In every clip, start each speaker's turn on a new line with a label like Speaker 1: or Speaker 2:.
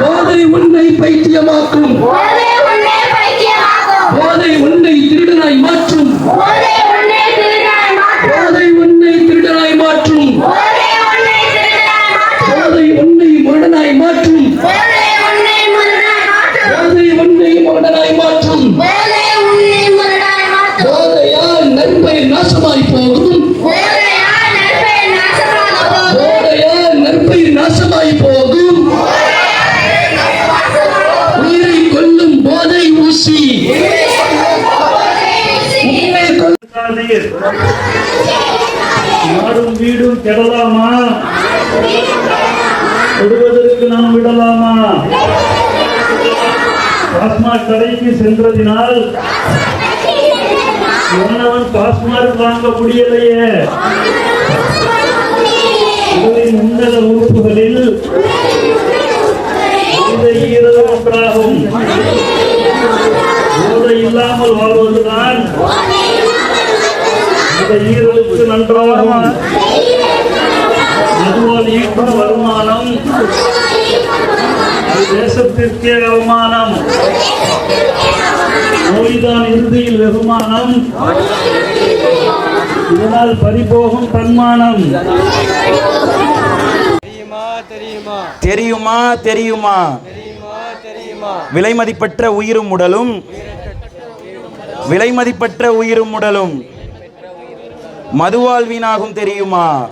Speaker 1: போதை உன்னை பைத்தியமாக்கும்.
Speaker 2: போதை உன்னை
Speaker 1: திருடனாய் மாற்றும். கொல்லும்
Speaker 3: வீடும் கெடலாமா? விடுவதற்கு நாம் விடலாமா? டாஸ்மாக் கடைக்கு சென்றதினால் என்னவன் டாஸ்மாக் வாங்க முடியலையே. உடலின் உன்னத உறுப்புகளில் ஈரது ஒன்றாகும். போதை இல்லாமல் வாழ்வதுதான் இந்த ஈரலுக்கு நன்றாகும் அதுவால் ஈட்டும் வருமானம் தேசத்திற்கே அவமானம் நோய்தான் இறுதியில் வெகுமானம் இதனால் பறிபோகும் தன்மானம்.
Speaker 4: தெரியுமா தெரியுமா? விலைமதிப்பற்ற உயிரும் உடலும். விலைமதிப்பற்ற உயிரும் உடலும். மதுவால் வீணாகும் தெரியுமா?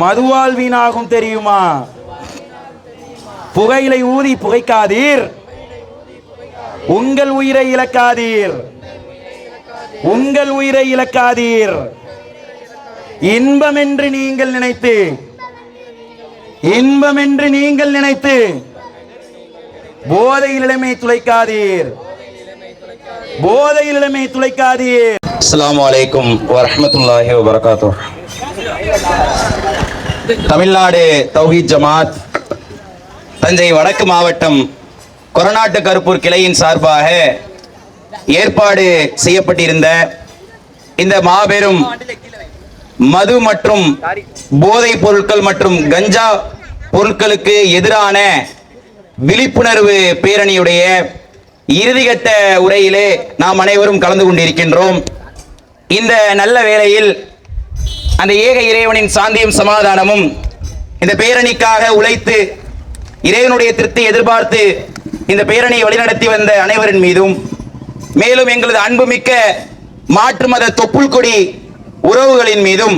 Speaker 4: மதுவால் வீணாகும் தெரியுமா? புகையிலை ஊதி புகைக்காதீர். உங்கள் உயிரை இழக்காதீர். உங்கள் உயிரை இழக்காதீர். இன்பம் என்று நீங்கள் நினைத்து இன்பம் என்று நீங்கள் நினைத்து போதையில் இளமை துளைக்காதீர். போதையில் இளமை துளைக்காதீர். அஸ்லாம் வலைக்கும் வரமத்துல்லாஹி வபரகாத்துஹ் தமிழ்நாடு தௌஹீத் ஜமாத் தஞ்சை வடக்கு மாவட்டம் கொரநாட்டு கருப்பூர் கிளையின் சார்பாக ஏற்பாடு செய்யப்பட்டிருந்த இந்த மாபெரும் மது மற்றும் போதைப் பொருட்கள் மற்றும் கஞ்சா பொருட்களுக்கு எதிரான விழிப்புணர்வு பேரணியுடைய இறுதிகட்ட உரையிலே நாம் அனைவரும் கலந்து கொண்டிருக்கின்றோம் இந்த நல்ல வேளையில் அந்த ஏக இறைவனின் சாந்தியும் சமாதானமும் இந்த பேரணிக்காக உழைத்து இறைவனுடைய திருப்தி எதிர்பார்த்து இந்த பேரணியை வழிநடத்தி வந்த அனைவரின் மீதும் மேலும் எங்களது அன்புமிக்க மாற்று மத தொப்புள் கொடி உறவுகளின் மீதும்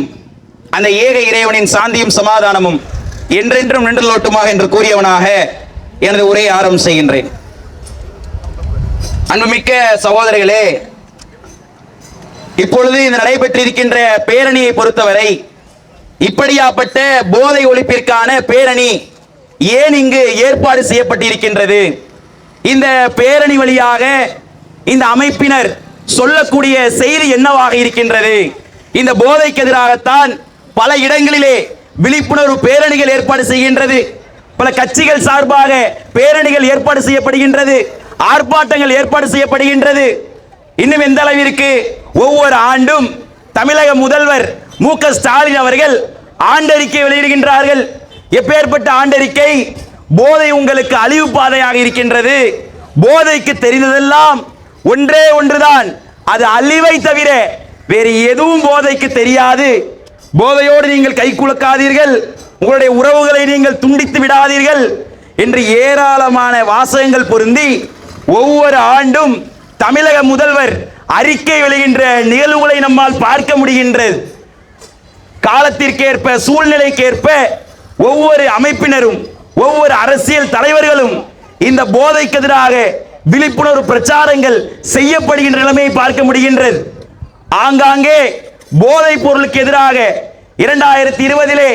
Speaker 4: அந்த ஏக இறைவனின் சாந்தியும் சமாதானமும் என்றென்றும் நின்றலோட்டுமாக என்று கூறியவனாக எனது உரையை ஆரம்பம் செய்கின்றேன். அன்புமிக்க சகோதரிகளே இப்பொழுது இந்த நடைபெற்றிருக்கின்ற பேரணியை பொறுத்தவரை இப்படியாப்பட்ட போதை ஒழிப்பிற்கான பேரணி ஏன் இங்கு ஏற்பாடு செய்யப்பட்டிருக்கின்றது? இந்த பேரணி வழியாக இந்த அமைப்பினர் சொல்லக்கூடிய செய்தி என்னவாக இருக்கின்றது? இந்த போதைக்கு எதிராகத்தான் பல இடங்களிலே விழிப்புணர்வு பேரணிகள் ஏற்பாடு செய்கின்றது. பல கட்சிகள் சார்பாக பேரணிகள் ஏற்பாடு செய்யப்படுகின்றது. ஆர்ப்பாட்டங்கள் ஏற்பாடு செய்யப்படுகின்றது. இன்னும் எந்த அளவிற்கு ஒவ்வொரு ஆண்டும் தமிழக முதல்வர் மு க ஸ்டாலின் அவர்கள் ஆண்டறிக்கை வெளியிடுகின்றார்கள். எப்பேற்பட்ட ஆண்டறிக்கை? போதை உங்களுக்கு அழிவு பாதையாக இருக்கின்றது. போதைக்கு தெரிந்ததெல்லாம் ஒன்றே ஒன்றுதான். அது அழிவை தவிர வேறு எதுவும் போதைக்கு தெரியாது. போதையோடு நீங்கள் கை குலுக்காதீர்கள். உங்களுடைய உறவுகளை நீங்கள் துண்டித்து விடாதீர்கள். என்று ஏராளமான வாசகங்கள் பொருந்தி ஒவ்வொரு ஆண்டும் தமிழக முதல்வர் அறிக்கை வெளிகின்ற நிகழ்வுகளை நம்மால் பார்க்க முடிகின்றது. காலத்திற்கேற்ப சூழ்நிலைக்கேற்ப ஒவ்வொரு அமைப்பினரும் ஒவ்வொரு அரசியல் தலைவர்களும் இந்த போதைக்கு எதிராக விழிப்புணர்வு பிரச்சாரங்கள் செய்யப்படுகின்ற நிலைமையை பார்க்க முடிகின்றது. ஆங்காங்கே போதைப் பொருளுக்கு எதிராக இரண்டாயிரத்தி இருபதிலே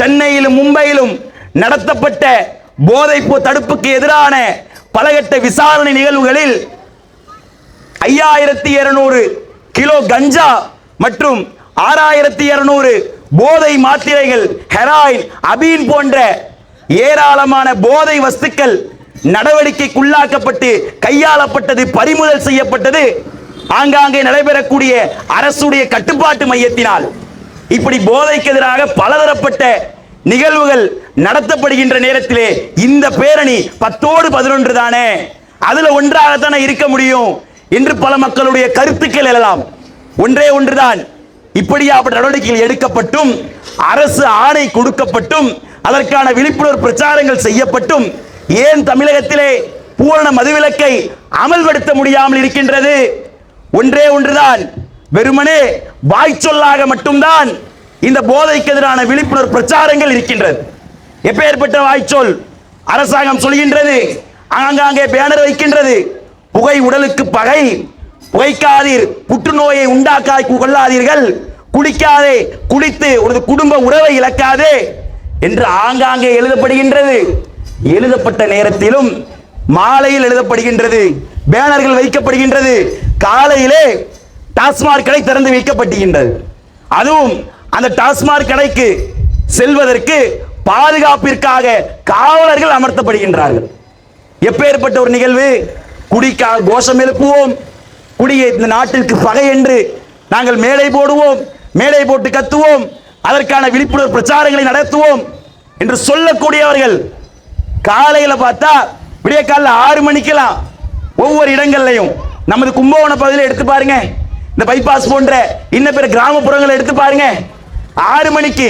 Speaker 4: சென்னையிலும் மும்பையிலும் நடத்தப்பட்ட போதைப்பு தடுப்புக்கு எதிரான பலகட்ட விசாரணை நிகழ்வுகளில் ஐயாயிரத்தி இருநூறு கிலோ கஞ்சா மற்றும் ஆறாயிரத்தி இருநூறு போதை மாத்திரைகள் ஹெராயின் அபீன் போன்ற ஏராளமான போதை வஸ்துக்கள் நடவடிக்கைக்குள்ளாக்கப்பட்டு கையாளப்பட்டது பறிமுதல் செய்யப்பட்டது. ஆங்காங்கே நடைபெறக்கூடிய அரசுடைய கட்டுப்பாட்டு மையத்தினால் இப்படி போதைக்கு எதிராக பலதரப்பட்ட நிகழ்வுகள் நடத்தப்படுகின்ற நேரத்திலே இந்த பேரணி பத்தோடு பதினொன்று தானே? அதுல ஒன்றாகத்தானே இருக்க முடியும்? என்று பல மக்களுடைய கருத்துக்கள் எழலாம். ஒன்றே ஒன்றுதான். இப்படியாப்பட்ட நடவடிக்கைகள் எடுக்கப்பட்டும் அரசு ஆணை கொடுக்கப்பட்டும் அதற்கான விழிப்புணர்வு பிரச்சாரங்கள் செய்யப்பட்டும் ஏன் தமிழகத்திலே பூரண மதுவிலக்கை அமல்படுத்த முடியாமல் இருக்கின்றது? ஒன்றே ஒன்றுதான். வெறுமனே வாய்ச்சொல்லாக மட்டும்தான் இந்த போதைக்கு எதிரான விழிப்புணர்வு பிரச்சாரங்கள் இருக்கின்றது. எப்பேற்பட்ட வாய்ச்சொல் அரசாங்கம் சொல்கின்றது ஆங்காங்கே பேனர் வைக்கின்றது புகை உடலுக்கு பகை. புகைக்காதீர். புற்றுநோயை உண்டாக்கா கொள்ளாதீர்கள் குடிக்காதே. குடித்து உனது குடும்ப உறவை இழக்காதே என்று ஆங்காங்கே எழுதப்படுகின்றது. எழுதப்பட்ட நேரத்திலும் மாலையில் எழுதப்படுகின்றது. பேனர்கள் வைக்கப்படுகின்றது. காலையிலே டாஸ்மாக் கடை திறந்து வைக்கப்படுகின்றது அதுவும் அந்த டாஸ்மாக் கடைக்கு செல்வதற்கு பாதுகாப்பிற்காக காவலர்கள் அமர்த்தப்படுகின்றார்கள். எப்பேற்பட்ட ஒரு நிகழ்வு? குடிக்காக கோஷம் எழுப்புவோம். குடியை இந்த நாட்டிற்கு பகை என்று நாங்கள் மேடை போடுவோம். மேடை போட்டு கத்துவோம். அதற்கான விழிப்புணர்வு பிரச்சாரங்களை நடத்துவோம் என்று சொல்லக்கூடியவர்கள் காலையில் பார்த்தா விடிய காலையில் ஆறு மணிக்கெல்லாம் ஒவ்வொரு இடங்கள்லையும் நமது கும்பகோண பகுதியில் எடுத்து பாருங்க. இந்த பைபாஸ் போன்ற இன்ன பிற கிராமப்புறங்களை எடுத்து பாருங்க. ஆறு மணிக்கு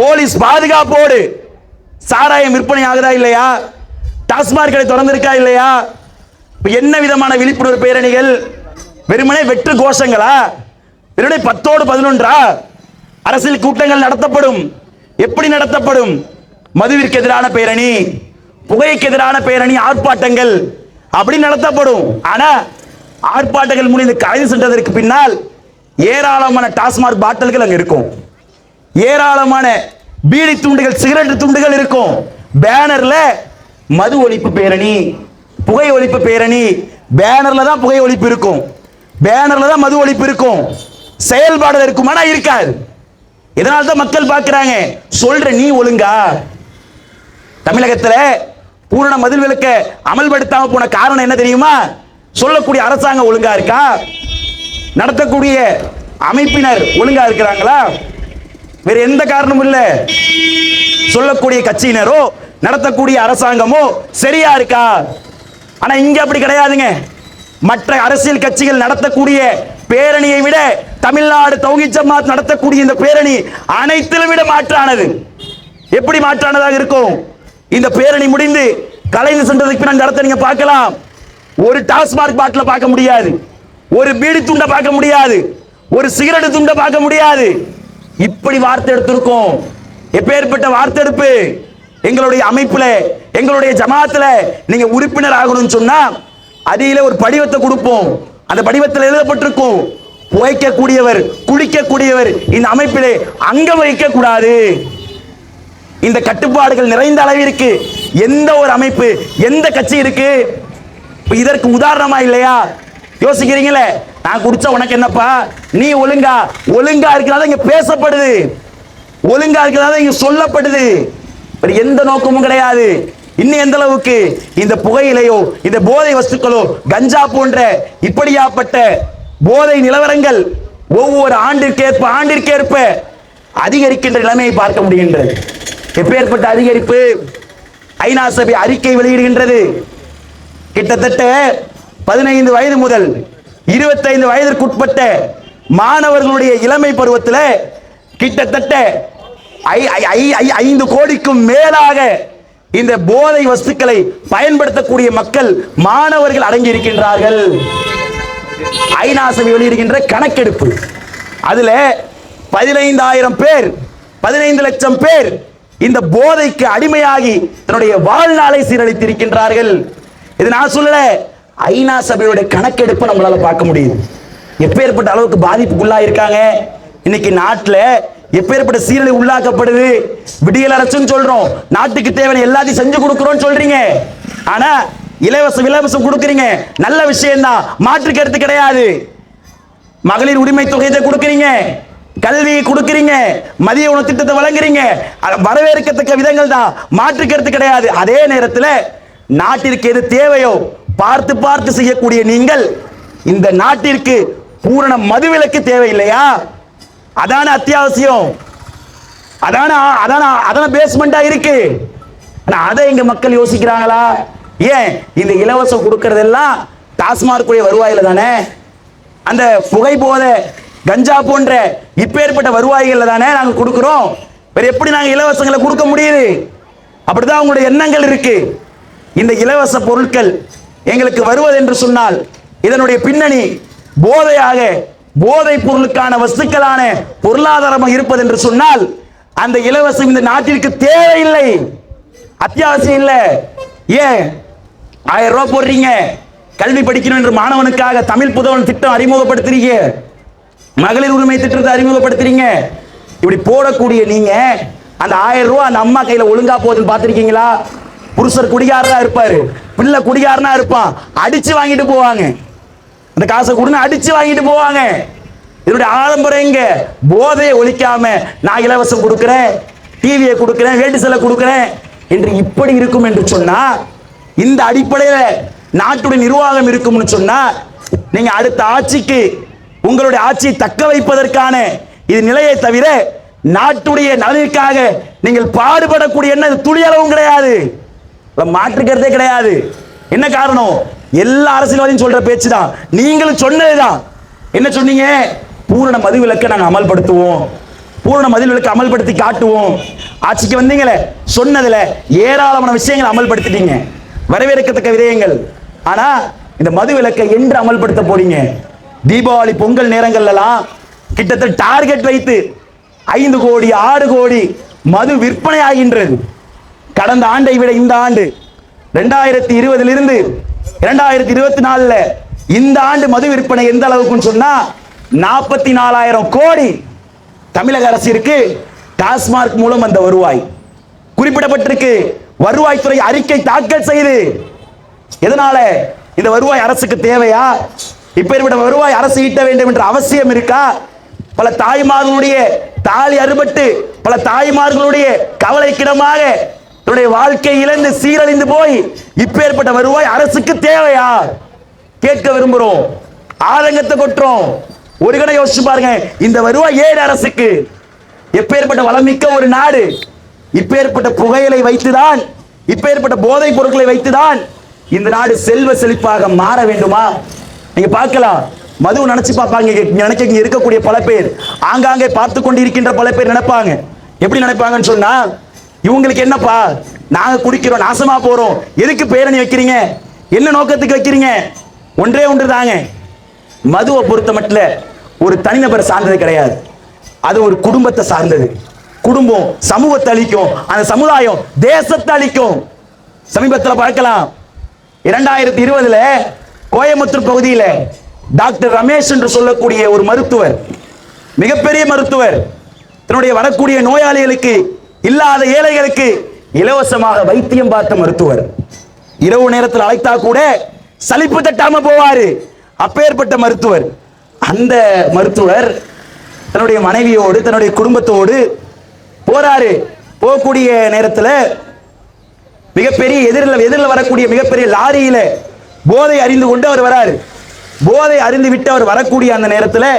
Speaker 4: போலீஸ் பாதுகாப்போடு சாராயம் விற்பனை ஆகுதா இல்லையா? டாஸ்மாக் கடை திறந்திருக்கா இல்லையா? என்ன விதமான விழிப்புணர்வு பேரணிகள்? வெறுமனே வெற்று கோஷங்களா? வெறுமனே பத்தோடு பதினொன்றா? அரசியல் கூட்டங்கள் நடத்தப்படும். எப்படி நடத்தப்படும்? மதுவிற்கு எதிரான பேரணி புகைக்கு எதிரான பேரணி ஆர்ப்பாட்டங்கள் அப்படி நடத்தப்படும். ஆனா ஆர்ப்பாட்டங்கள் முடிந்து கலைந்து சென்றதற்கு பின்னால் ஏராளமான டாஸ்மாக் பாட்டில்கள் அங்க இருக்கும். ஏராளமான பீடி துண்டுகள் சிகரெட் துண்டுகள் இருக்கும். பேனர்ல மது ஒழிப்பு பேரணி புகை ஒழிப்பு பேரணி. பேனர்ல தான் புகை ஒழிப்பு இருக்கும். பேனர்ல தான் மது ஒழிப்பு இருக்கும். செயல்பாடு இருக்குமானா இருக்காது. இதனால தான் மக்கள் பார்க்குறாங்க. சொல்ற நீ ஒழுங்கா. தமிழகத்தில் பூரண மதில் விளக்க அமல்படுத்தாம போன காரணம் என்ன தெரியுமா? சொல்லக்கூடிய அரசாங்கம் ஒழுங்கா இருக்கா? நடத்தக்கூடிய அமைப்பினர் ஒழுங்கா இருக்கிறாங்களா? வேற எந்த காரணமும் இல்ல. சொல்லக்கூடிய கட்சியினரோ நடத்தக்கூடிய அரசாங்கமோ சரியா இருக்கா? ஆனா இங்க அப்படி கிடையாதுங்க. மற்ற அரசியல் கட்சிகள் நடத்தக்கூடிய பேரணியை விட தமிழ்நாடு தௌஹீத் ஜமாத் நடத்தக்கூடிய இந்த பேரணி அனைத்திலும் விட மாற்றானது. எப்படி மாற்றானதாக இருக்கும்? இந்த பேரணி முடிந்து கலைந்து சென்றதுக்கு பின்னாடி நடத்த நீங்க பார்க்கலாம். ஒரு டாஸ்மாக் பாட்டில் பார்க்க முடியாது. ஒரு பீடி துண்டை பார்க்க முடியாது. ஒரு சிகரெட் துண்டை பார்க்க முடியாது. இப்படி வார்த்தை எடுத்திருக்கோம். எப்பேற்பட்ட வார்த்தை எடுப்பு? எங்களுடைய அமைப்புல எங்களுடைய ஜமாத்துல நீங்க உறுப்பினர் ஆகணும்னு சொன்னா அடியில ஒரு படிவத்தை கொடுப்போம். அந்த படிவத்தில் எழுதப்பட்டிருக்கும் புகைக்கக்கூடியவர் குளிக்கக்கூடியவர் இந்த அமைப்பிலே அங்கம் வகிக்க கூடாது இந்த கட்டுப்பாடுகள் நிறைந்த அளவிற்கு எந்த ஒரு அமைப்பு எந்த கட்சி இருக்கு? இதற்கு உதாரணமா இல்லையா? யோசிக்கிறீங்களே? நான் குடிச்சா உனக்கு என்னப்பா? நீ ஒழுங்கா ஒழுங்கா இருக்கிறதா இங்க பேசப்படுது. ஒழுங்கா இருக்கிறதா இங்க சொல்லப்படுது. பட் எந்த நோக்கமும் கிடையாது. இன்னும் எந்த அளவுக்கு இந்த புகையிலையோ இந்த போதை வஸ்துக்களோ கஞ்சா போன்ற இப்படியாப்பட்ட போதை நிலவரங்கள் ஒவ்வொரு ஆண்டிற்கேற்ப ஆண்டிற்கேற்ப அதிகரிக்கின்ற நிலைமையை பார்க்க முடிகின்றது. எப்பேற்பட்ட அதிகரிப்பு ஐநா சபை அறிக்கை வெளியிடுகின்றது. கிட்டத்தட்ட பதினைந்து வயது முதல் இருபத்தைந்து வயதிற்குட்பட்ட மாணவர்களுடைய இளமை பருவத்தில் கிட்டத்தட்ட ஐந்து கோடிக்கும் மேலாக இந்த போதை வஸ்துக்களை பயன்படுத்தக்கூடிய மக்கள் மாணவர்கள் அடங்கி இருக்கின்றார்கள் ஐநா சபை வெளியிடுகின்ற கணக்கெடுப்பு. அதுல பதினைந்தாயிரம் பேர் பதினைந்து லட்சம் பேர் இந்த போதைக்கு அடிமையாகி தன்னுடைய வாழ்நாளை சீரழித்திருக்கின்றார்கள். இது நான் சொல்லல ஐநா சபையுடைய கணக்கெடுப்பு நம்மளால பார்க்க முடியுது. எப்பேற்பட்ட அளவுக்கு பாதிப்புக்குள்ளாக இருக்காங்க இன்னைக்கு நாட்டில் எப்பேற்பட்ட சீரழி உள்ளாக்கப்படுது? விடியல் அரசுன்னு சொல்றோம். நாட்டுக்கு தேவையான எல்லாத்தையும் செஞ்சு கொடுக்குறோம் சொல்றீங்க. ஆனா இலவசம் இலவசம் கொடுக்குறீங்க. நல்ல விஷயம் தான் மாற்று கருத்து கிடையாது. மகளிர் உரிமை தொகையை கொடுக்குறீங்க. கல்வியை கொடுக்குறீங்க. மதிய உணவு திட்டத்தை வழங்குறீங்க. வரவேற்கத்தக்க விதங்கள் தான் மாற்று கருத்து கிடையாது. அதே நேரத்தில் நாட்டிற்கு எது தேவையோ பார்த்து பார்த்து செய்யக்கூடிய நீங்கள் இந்த நாட்டிற்கு பூரண மதுவிலக்கு தேவையில்லையா? அதான அத்தியாவசியம்? அதான அதான அதான பேஸ்மெண்டா இருக்கு. ஆனா அதை எங்க மக்கள் யோசிக்கிறாங்களா? ஏன்? இந்த இலவசம் கொடுக்கறதெல்லாம் டாஸ்மாக் உடைய வருவாயில தானே? அந்த புகை போத கஞ்சா போன்ற இப்பேற்பட்ட வருவாய்கள் தானே நாங்க கொடுக்கிறோம்? வேற எப்படி நாங்க இலவசங்களை கொடுக்க முடியுது? அப்படிதான் உங்களுடைய எண்ணங்கள் இருக்கு. இந்த இலவச பொருட்கள் எங்களுக்கு வருவது என்று சொன்னால் இதனுடைய பின்னணி போதையாக போதை பொருளுக்கான வஸ்துக்களான பொருளாதாரம் இருப்பது என்று சொன்னால் அந்த இலவசம் இந்த நாட்டிற்கு தேவையில்லை. அத்தியாவசியம் இல்லை. ஏன்? ஆயிரம் ரூபாய் போடுறீங்க. கல்வி படிக்கணும் என்று மாணவனுக்காக தமிழ் புதவன் திட்டம் அறிமுகப்படுத்துறீங்க. மகளிர் உரிமை திட்டத்தை அறிமுகப்படுத்துறீங்க. இப்படி போடக்கூடிய நீங்க அந்த ஆயிரம் ரூபாய் அந்த அம்மா கையில ஒழுங்கா போகுதுன்னு பார்த்துருக்கீங்களா? புருஷர் குடிகாரனா இருப்பாரு பிள்ளை குடிகாரனா இருப்பான் அடிச்சு வாங்கிட்டு போவாங்க. அந்த காசை கொடுன்னு அடிச்சு வாங்கிட்டு போவாங்க. இதனுடைய ஆடம்பரம் எங்க? போதையை ஒழிக்காம நான் இலவசம் கொடுக்குறேன் டிவியை கொடுக்குறேன் வேட்டு செல்ல கொடுக்குறேன் என்று இப்படி இருக்கும் என்று சொன்னா இந்த அடிப்படையில நாட்டுடைய நிர்வாகம் இருக்கும்னு சொன்னா நீங்க அடுத்த ஆட்சிக்கு உங்களுடைய ஆட்சியை தக்க வைப்பதற்கான இது நிலையை தவிர நாட்டுடைய நலனிற்காக நீங்கள் பாடுபடக்கூடிய என்ன துளியளவும் கிடையாது. மாற்றுக்கிறதே கிடையாது. என்ன காரணம்? எல்லா அரசியல்வாதியும் சொல்ற பேச்சு தான் நீங்களும் சொன்னதுதான். என்ன சொன்னீங்க? பூரண மது விலக்கை நாங்கள் அமல்படுத்துவோம். பூரண மது விலக்கை அமல்படுத்தி காட்டுவோம். ஆட்சிக்கு வந்தீங்களே சொன்னதுல ஏராளமான விஷயங்களை அமல்படுத்திட்டீங்க. வரவேற்கத்தக்க விதயங்கள் ஆனா இந்த மது விலக்கை என்று அமல்படுத்த போறீங்க. தீபாவளி பொங்கல் நேரங்கள்லாம் கிட்டத்தட்ட டார்கெட் வைத்து ஐந்து கோடி ஆறு கோடி மது விற்பனை ஆகின்றது. கடந்த ஆண்டை விட இந்த ஆண்டு ரெண்டாயிரத்தி இருபதுல இருந்து இரண்டாயிரத்தி இருபத்தி நாலுல இந்த ஆண்டு மது விற்பனை எந்த அளவுக்குன்னு சொன்னா நாற்பத்தி நாலாயிரம் கோடி தமிழக அரசிற்கு டாஸ்மார்க் மூலம் வந்த வருவாய். குறிப்பிடப்பட்டிருக்கு. வருவாய்த்துறை அறிக்கை தாக்கல் செய்து. எதனால இந்த வருவாய் அரசுக்கு தேவையா? இப்பேற்பட்ட வருவாய் அரசு ஈட்ட வேண்டும் என்ற அவசியம் இருக்கா? பல தாய்மார்களுடைய தாலி அறுபட்டு பல தாய்மார்களுடைய கவலைக்கிடமாக தன்னுடைய வாழ்க்கை இழந்து சீரழிந்து போய் இப்பேற்பட்ட வருவாய் அரசுக்கு தேவையா? கேட்க விரும்புறோம். ஆதங்கத்தை கொட்டுறோம். ஒரு கடை யோசிச்சு பாருங்க. இந்த வருவாய் ஏழு அரசுக்கு? எப்பேற்பட்ட வளமிக்க ஒரு நாடு இப்பேற்பட்ட புகையிலை வைத்துதான் இப்பேற்பட்ட போதைப் பொருட்களை வைத்துதான் இந்த நாடு செல்வ செழிப்பாக மாற வேண்டுமா? நீங்க பார்க்கலாம். மது நினைச்சு பார்ப்பாங்க. நினைக்க இருக்கக்கூடிய பல பேர். ஆங்காங்கே பார்த்து கொண்டு இருக்கின்ற பல பேர் நினைப்பாங்க. எப்படி நினைப்பாங்கன்னு சொன்னா இவங்களுக்கு என்னப்பா? நாங்க குடிக்கிறோம் நாசமா போறோம். எதுக்கு பேரணி வைக்கிறீங்க? என்ன நோக்கத்துக்கு வைக்கிறீங்க? ஒன்றே ஒன்று தாங்க. மதுவை பொறுத்த மட்டும் ஒரு தனிநபர் சார்ந்தது கிடையாது. அது ஒரு குடும்பத்தை சார்ந்தது. குடும்பம் சமூகத்தை அழிக்கும். அந்த சமுதாயம் தேசத்தை அழிக்கும். சமீபத்தில் பார்க்கலாம். இரண்டாயிரத்தி இருபதுல கோயம்புத்தூர் பகுதியில் டாக்டர் ரமேஷ் என்று சொல்லக்கூடிய ஒரு மருத்துவர் மிகப்பெரிய மருத்துவர் தன்னுடைய வரக்கூடிய நோயாளிகளுக்கு இல்லாத ஏழைகளுக்கு இலவசமாக வைத்தியம் பார்த்த மருத்துவர். இரவு நேரத்தில் அழைத்தா கூட சலிப்பு தட்டாம போவாரு. அப்பேற்பட்ட மருத்துவர். அந்த மருத்துவர் தன்னுடைய மனைவியோடு தன்னுடைய குடும்பத்தோடு போறாரு. போகக்கூடிய நேரத்தில் மிகப்பெரிய எதிரில் எதிரில் வரக்கூடிய மிகப்பெரிய லாரியில போதை அறிந்து கொண்டு அவர் வராரு. போதை அறிந்து விட்டு அவர் வரக்கூடிய அந்த நேரத்தில்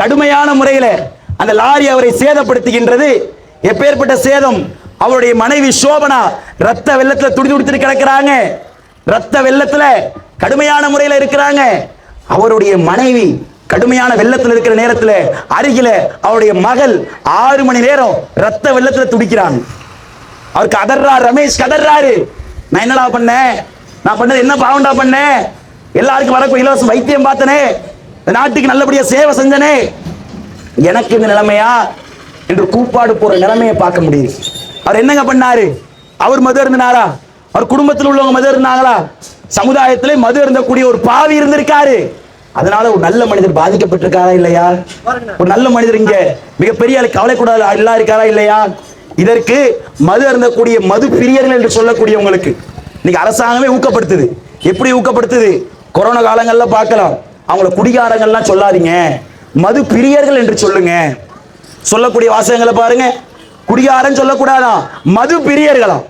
Speaker 4: கடுமையான முறையில் அந்த லாரி அவரை சேதப்படுத்துகின்றது. எப்பேற்பட்ட சேதம்? அவருடைய மனைவி சோபனா ரத்த வெள்ளத்தில் துடி துடித்து கிடக்குறாங்க. ரத்த வெள்ளத்தில் கடுமையான முறையில் இருக்கிறாங்க. அவருடைய மனைவி கடுமையான வெள்ளத்தில் இருக்கிற நேரத்தில் அருகில அவருடைய மகள் ஆறு மணி நேரம் ரத்த வெள்ளத்தில் துடிக்கிறாங்க. அவர் கதர்றா ரமேஷ் கதர்றாரு. நான் என்னடா பண்ணேன்? நான் பண்ணது என்ன பாவண்டா பண்ணேன்? எல்லாருக்கும் வரக்கூடிய இலவச வைத்தியம் பார்த்தனே. நாட்டுக்கு நல்லபடியா சேவை செஞ்சனே. எனக்கு இந்த நிலைமையா? என்று கூப்பாடு போற நிலைமையை பார்க்க முடியுது. அவர் என்னங்க பண்ணாரு? அவர் மது இருந்தினாரா அவர் குடும்பத்தில் உள்ளவங்க மது இருந்தாங்களா சமுதாயத்திலே மது இருந்தக்கூடிய ஒரு பாவி இருந்திருக்காரு. அதனால ஒரு நல்ல மனிதர் பாதிக்கப்பட்டிருக்காரா இல்லையா? ஒரு நல்ல மனிதர் இங்க மிகப்பெரிய கவலை கவலைக்கூடாது எல்லாம் இருக்காரா இல்லையா? இதற்கு மது அருந்தக்கூடிய மது பிரியர்கள் என்று சொல்லக்கூடியவங்களுக்கு இன்னைக்கு அரசாங்கமே ஊக்கப்படுத்துது. எப்படி ஊக்கப்படுத்துது? கொரோனா காலங்கள்ல பார்க்கலாம். அவங்கள குடிகாரங்கள்லாம் சொல்லாதீங்க. மது பிரியர்கள் என்று சொல்லுங்க. சொல்லக்கூடிய வாசகங்களை பாருங்க. குடியாரன் சொல்லக்கூடாதான் மது பிரியர்களாம்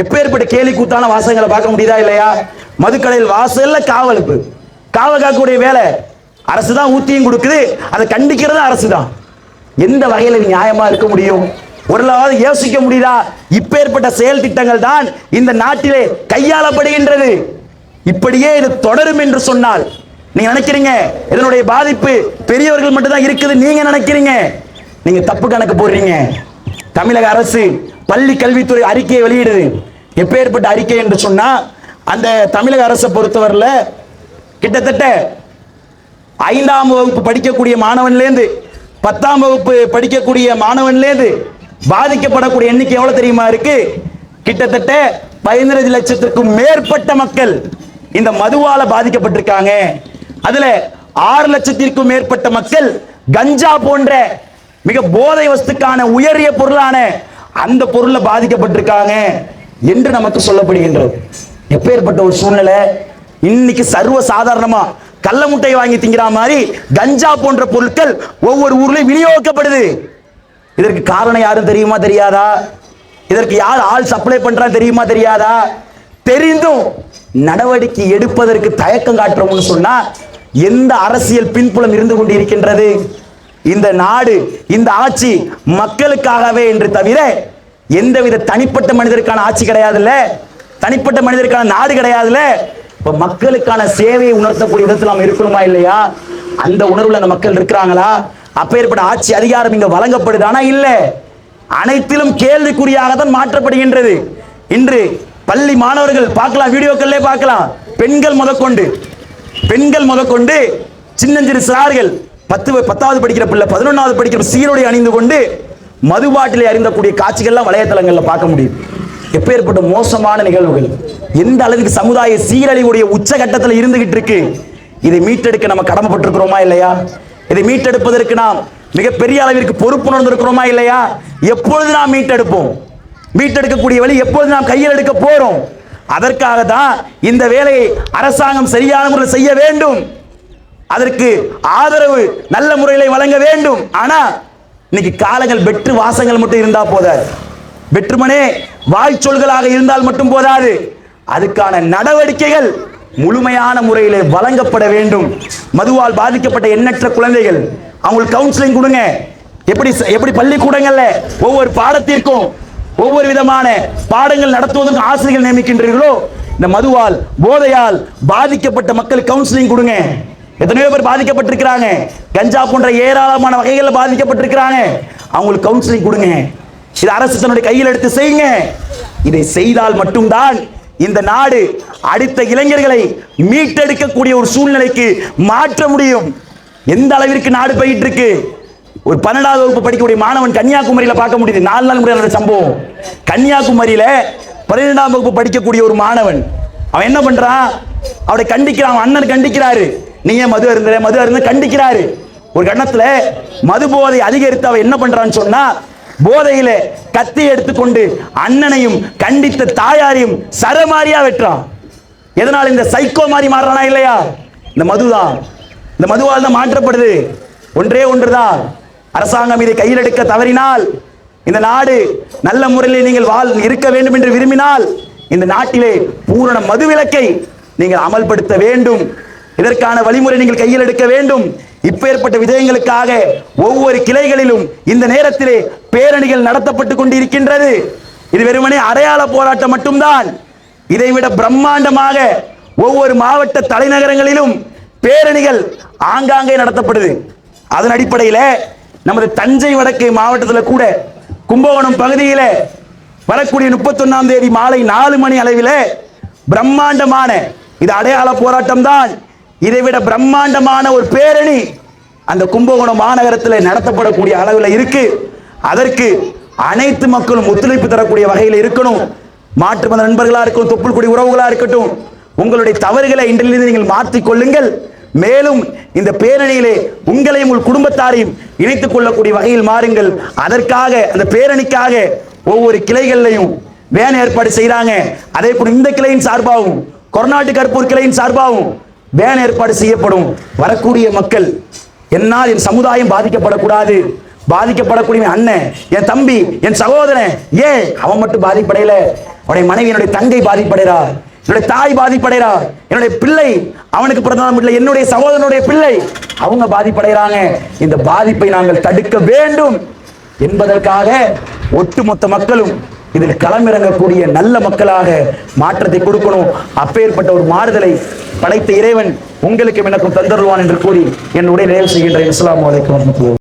Speaker 4: எப்பேற்பட்ட கேலி கூத்தான வாசகங்களை பார்க்க முடியுதா இல்லையா? மதுக்கடையில் வாசல்ல காவலுப்பு காவல் காக்கக்கூடிய வேலை. அரசு தான் ஊத்தியும் கொடுக்குது. அதை கண்டிக்கிறது அரசு தான் எந்த வகையில் நியாயமா இருக்க முடியும்? ஒருளாவது யோசிக்க முடியுதா? இப்பேற்பட்ட செயல் திட்டங்கள் தான் இந்த நாட்டிலே கையாளப்படுகின்றது. இப்படியே இது தொடரும் என்று சொன்னால் நீங்க நினைக்கிறீங்க? இதனுடைய பாதிப்பு பெரியவர்கள் மட்டும்தான் இருக்குது நீங்க நினைக்கிறீங்க? நீங்க தப்பு கணக்கு போடுறீங்க. தமிழக அரசு பள்ளி கல்வித்துறை அறிக்கையை வெளியிடுது. எப்பேற்பட்ட அறிக்கை என்று சொன்னா அந்த தமிழக அரசை பொறுத்தவரையில் கிட்டத்தட்ட ஐந்தாம் வகுப்பு படிக்கக்கூடிய மாணவன்லேருந்து பத்தாம் வகுப்பு படிக்கக்கூடிய மாணவன்லேருந்து பாதிக்கப்படக்கூடிய எண்ணிக்கை எவ்வளவு தெரியுமா இருக்கு? கிட்டத்தட்ட பதினஞ்சு லட்சத்திற்கும் மேற்பட்ட மக்கள் இந்த மதுவால பாதிக்கப்பட்டிருக்காங்க. அதுல ஆறு லட்சத்திற்கும் மேற்பட்ட மக்கள் கஞ்சா போன்ற மிக போதை வஸ்துக்கான உயரிய பொருளான அந்த பொருளை பாதிக்கப்பட்டிருக்காங்க என்று நமக்கு சொல்லப்படுகின்றது. எப்பேற்பட்ட ஒரு சூழ்நிலை? இன்னைக்கு சர்வ சாதாரணமா கள்ள முட்டை வாங்கி திங்கிற மாதிரி கஞ்சா போன்ற பொருட்கள் ஒவ்வொரு ஊர்லயும் விநியோகிக்கப்படுது. இதற்கு காரணம் யாரும் தெரியுமா தெரியாதா? இதற்கு யார் ஆள் சப்ளை பண்றா தெரியுமா தெரியாதா? தெரிந்தும் நடவடிக்கை எடுப்பதற்கு தயக்கம் காட்டுறோம்னு சொன்னா எந்த அரசியல் பின்புலம் இருந்து கொண்டு இருக்கின்றது இந்த நாடு இந்த ஆட்சி மக்களுக்காகவே என்று தவிர எந்தவித தனிப்பட்ட மனிதருக்கான ஆட்சி கிடையாதுல்ல. தனிப்பட்ட மனிதருக்கான நாடு கிடையாதுல்ல. இப்ப மக்களுக்கான சேவையை உணர்த்தக்கூடிய விதத்தில் நாம் இருக்கணுமா இல்லையா? அந்த உணர்வுல அந்த மக்கள் இருக்கிறாங்களா? அப்பேற்பட்ட ஆட்சி அதிகாரம் இங்க வழங்கப்படுதானா இல்ல. அனைத்திலும் கேள்விக்குறியாக தான் மாற்றப்படுகின்றது. இன்று பள்ளி மாணவர்கள் பார்க்கலாம் வீடியோக்கள்லே பார்க்கலாம். பெண்கள் முதற்கொண்டு பெண்கள் முதற்கொண்டு சின்னஞ்சிறு சிறார்கள் பத்து பத்தாவது படிக்கிற பிள்ளை பதினொன்றாவது படிக்கிற சீருடை அணிந்து கொண்டு மதுபாட்டிலே அறிந்தக்கூடிய காட்சிகள்லாம் வலையதளங்களில் பார்க்க முடியும். எப்பேற்பட்ட மோசமான நிகழ்வுகள். எந்த அளவுக்கு சமுதாய சீரழிவுடைய உச்சகட்டத்தில் இருந்துகிட்டு இருக்கு. இதை மீட்டெடுக்க நம்ம கடமைப்பட்டிருக்கிறோமா இல்லையா? இதை மீட்டெடுப்பதற்கு நாம் மிகப்பெரிய அளவிற்கு பொறுப்புணர்ந்து இருக்கிறோமா இல்லையா? எப்பொழுது நாம் மீட்டெடுப்போம்? மீட்டெடுக்கக்கூடிய வழி எப்பொழுது நாம் கையில் எடுக்க போறோம்? அதற்காக தான் இந்த வேலையை அரசாங்கம் சரியான முறையில் செய்ய வேண்டும். அதற்கு ஆதரவு நல்ல முறையில் வழங்க வேண்டும். ஆனா இன்னைக்கு காலங்கள் வெற்று வாசங்கள் மட்டும் இருந்தா போதாது. வெற்றுமனே வாய் சொல்களாக இருந்தால் மட்டும் போதாது. அதுக்கான நடவடிக்கைகள் முழுமையான முறையிலே வழங்கப்பட வேண்டும். மதுவால் பாதிக்கப்பட்ட எண்ணற்ற குழந்தைகள் அவங்களுக்கு கவுன்சிலிங் கொடுங்க. எப்படி எப்படி பள்ளிக்கூடங்கள்ல ஒவ்வொரு பாடத்திற்கும் ஒவ்வொரு விதமான பாடங்கள் நடத்துவதற்கு ஆசிரியர்கள் நியமிக்கின்றீர்களோ இந்த மதுவால் போதையால் பாதிக்கப்பட்ட மக்கள் கவுன்சிலிங் கொடுங்க. எத்தனையோ பேர் பாதிக்கப்பட்டிருக்கிறாங்க. கஞ்சா போன்ற ஏராளமான வகைகளில் பாதிக்கப்பட்டிருக்கிறாங்க. அவங்களுக்கு கவுன்சிலிங் கொடுங்க. இது அரசு தன்னுடைய கையில் எடுத்து செய்யுங்க. இதை செய்தால் மட்டும்தான் இந்த நாடு அடுத்த இளைஞர்களை மீட்டெடுக்கக்கூடிய ஒரு சூழ்நிலைக்கு மாற்ற முடியும். எந்த அளவிற்கு நாடு போயிட்டு இருக்கு ஒரு பன்னெண்டாவது வகுப்பு படிக்கக்கூடிய மாணவன் கன்னியாகுமரியில பார்க்க முடியுது. நாலு நாள் முறையான சம்பவம். கன்னியாகுமரியில பன்னிரெண்டாம் வகுப்பு படிக்கக்கூடிய ஒரு மாணவன். அவன் என்ன பண்றான்? அவனை கண்டிக்கிறான். அவன் அண்ணன் கண்டிக்கிறாரு. நீயே மது அருந்த மது அருந்த கண்டிக்கிறாரு. ஒரு கண்ணத்துல மது போதை அதிகரித்து அவன் என்ன பண்றான்னு சொன்னா போதையில கத்தி எடுத்துக்கொண்டு அண்ணனையும் கண்டித்த தாயாரையும் சரமாரியா வெட்டுறான். எதனால் இந்த சைக்கோ மாதிரி மாறுறானா இல்லையா? இந்த மதுதான் இந்த மதுவால் தான் மாற்றப்படுது. ஒன்றே ஒன்றுதான் அரசாங்கம் இதை கையில் எடுக்க தவறினால் இந்த நாடு நல்ல முறையில் நீங்கள் வாழ் இருக்க வேண்டும் என்று விரும்பினால் இந்த நாட்டிலே பூரண மதுவிலக்கை நீங்கள் அமல்படுத்த வேண்டும். இதற்கான வழிமுறை நீங்கள் கையில் எடுக்க வேண்டும். இப்பேற்பட்ட விஜயங்களுக்காக ஒவ்வொரு கிளைகளிலும் இந்த நேரத்திலே பேரணிகள் நடத்தப்பட்டு கொண்டிருக்கின்றது. இது வெறுமனே அடையாள போராட்டம் மட்டும்தான். இதைவிட பிரம்மாண்டமாக ஒவ்வொரு மாவட்ட தலைநகரங்களிலும் பேரணிகள் ஆங்காங்கே நடத்தப்படுது. அதன் அடிப்படையில் நமது தஞ்சை வடக்கு மாவட்டத்தில் கூட கும்பகோணம் பகுதியில் வரக்கூடிய முப்பத்தொன்னாம் தேதி மாலை நாலு மணி அளவில் பிரம்மாண்டமான இது அடையாள போராட்டம் தான் இதைவிட பிரம்மாண்டமான ஒரு பேரணி அந்த கும்பகோணம் மாநகரத்தில் நடத்தப்படக்கூடிய அளவில் இருக்கு. அதற்கு அனைத்து மக்களும் ஒத்துழைப்பு தரக்கூடிய வகையில் இருக்கணும். மாற்று மத நண்பர்களா இருக்கட்டும் தொப்புள்குடி உறவுகளா இருக்கட்டும் உங்களுடைய தவறுகளை இன்றிலிருந்து நீங்கள் மாற்றிக் கொள்ளுங்கள். மேலும் இந்த பேரணியிலே உங்களையும் உங்கள் குடும்பத்தாரையும் இணைத்துக் கொள்ளக்கூடிய வகையில் மாறுங்கள். அதற்காக அந்த பேரணிக்காக ஒவ்வொரு கிளைகள்லையும் வேன் ஏற்பாடு செய்கிறாங்க அதே போல இந்த கிளையின் சார்பாகவும் கொரநாட்டு கற்பூர் கிளையின் சார்பாகவும் வேன் ஏற்பாடு செய்யப்படும். வரக்கூடிய மக்கள் என்னால் என் சமுதாயம் பாதிக்கப்படக்கூடாது. பாதிக்கப்படக்கூடிய அண்ணன் என் தம்பி என் சகோதரன் ஏன் அவன் மட்டும் பாதிப்படையில. அவனுடைய மனைவி என்னுடைய தங்கை பாதிப்படைறா. என்னுடைய தாய் பாதிப்படைறா. என்னுடைய பிள்ளை அவனுக்கு பிறந்தவன் இல்லை என்னுடைய சகோதரனுடைய பிள்ளை அவங்க பாதிப்படைகிறாங்க. இந்த பாதிப்பை நாங்கள் தடுக்க வேண்டும். என்பதற்காக ஒட்டுமொத்த மக்களும் இதில் களமிறங்கக்கூடிய நல்ல மக்களாக மாற்றத்தை கொடுக்கணும். அப்பேற்பட்ட ஒரு மாறுதலை படைத்த இறைவன் உங்களுக்கும் எனக்கும் தந்தருவான் என்று கூறி என்னுடைய நிறைவு செய்கின்ற இஸ்லாம் அலைக்கும்